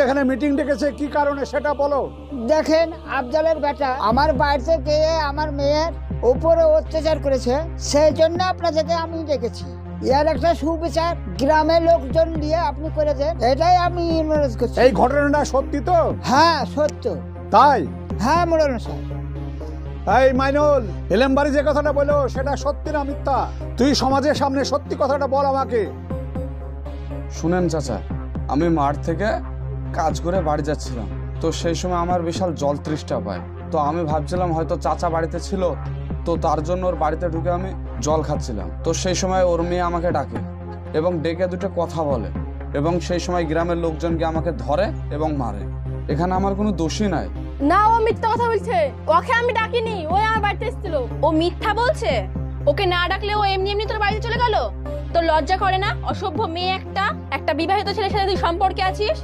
এখানে মিটিং ডেকেছে কি কারণে সেটা বলো। দেখেন আফজালের বেটা আমার বাড়িতে গিয়ে আমার মেয়ের উপরে অত্যাচার করেছে সেই জন্য আপনাদেরকে আমি ডেকেছি। এর একটা সুবিচার গ্রামের লোকজন দিয়ে আপনি করে দেন এটাই আমি অনুরোধ করছি। এই ঘটনাটা সত্যি তো? হ্যাঁ সত্য। তাই? হ্যাঁ মোড়ানো স্যার। এই মাইনুল এলেম বাড়ি যে কথাটা বলো সেটা সত্যি না মিথ্যা? তুই সমাজের সামনে সত্যি কথাটা বল আমাকে। শুনেন চাচা আমি মাঠ থেকে কাজ করে বাড়ি যাচ্ছিলাম। তো সেই সময় আমার বিশাল জল তৃষ্ণা পায়। তো আমি ভাবছিলাম হয়তো চাচা বাড়িতে ছিল, তো তার জন্য ওর বাড়িতে ঢুকে আমি জল খাচ্ছিলাম। তো সেই সময় ওর মেয়ে আমাকে ডাকে এবং ডেকে দুটো কথা বলে এবং সেই সময় গ্রামের লোকজনকে আমাকে ধরে এবং মারে। এখানে আমার কোনো দোষী নাই। না, ও মিথ্যা কথা বলছে। ওকে আমি ডাকিনি, ও আমার বাড়িতে এসেছিল। ও মিথ্যা বলছে? ওকে না ডাকলে ও এমনি এমনি তোর বাড়িতে চলে গেল? তোর লজ্জা করে না? অসভ্য মেয়ে একটা একটা বিবাহিত ছেলের সাথে তুই সম্পর্কে আছিস?